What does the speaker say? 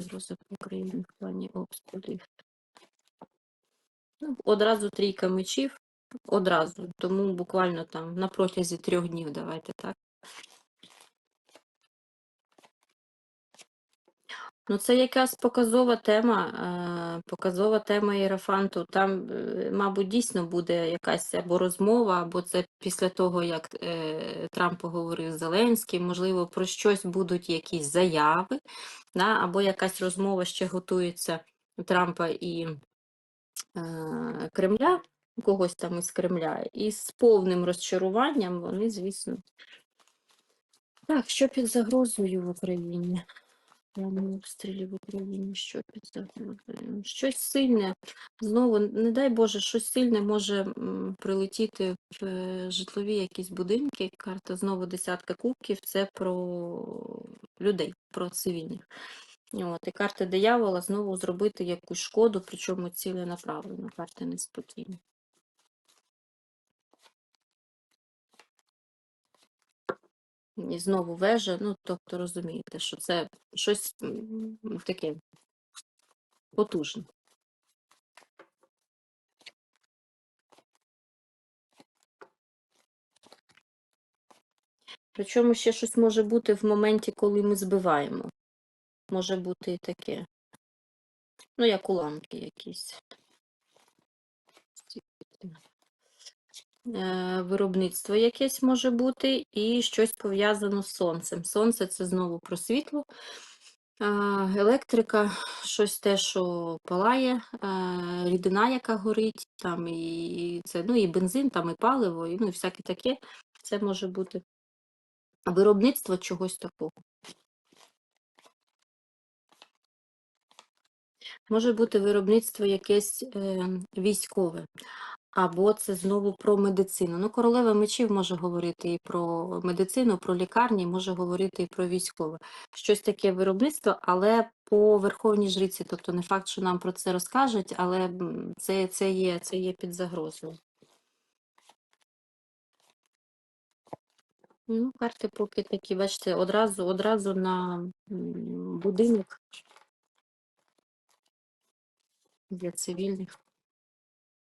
Загроза по Україні в плані обстрілів. Ну, одразу трійка мечів, одразу. Тому буквально там на протязі трьох днів давайте так. Ну, це якась показова тема, е, показова тема Єрофанту. Там, е, мабуть, дійсно буде якась або розмова, або це після того, як е, Трамп поговорив з Зеленським, можливо, про щось будуть якісь заяви, да, або якась розмова ще готується Трампа і е, Кремля, когось там із Кремля, і з повним розчаруванням вони, звісно. Так, що під загрозою в Україні? Плану обстрілів в Україні, що під загрозою? Щось сильне. Знову, не дай Боже, щось сильне може прилетіти в е, житлові якісь будинки. Карта знову десятка кубків. Це про людей, про цивільних. От, і карта диявола знову зробити якусь шкоду, причому ціленаправлено. Карта неспокійна. І знову вежа, ну тобто розумієте, що це щось таке потужне. Причому ще щось може бути в моменті, коли ми збиваємо. Може бути і таке. Ну, як уламки якісь. Е, Виробництво якесь може бути, і щось пов'язано з сонцем. Сонце це знову про світло. Е, Електрика, щось те, що палає, е, рідина, яка горить, там і це, ну і бензин, там і паливо, і ну, і всяке таке. Це може бути виробництво чогось такого. Може бути виробництво якесь е, військове, або це знову про медицину. Ну, королева мечів може говорити і про медицину, про лікарні, може говорити і про військове. Щось таке виробництво, але по верховній жриці. Тобто не факт, що нам про це розкажуть, але це, це, є, це є під загрозою. Ну, карти поки такі, бачите, одразу, одразу на будинок для цивільних.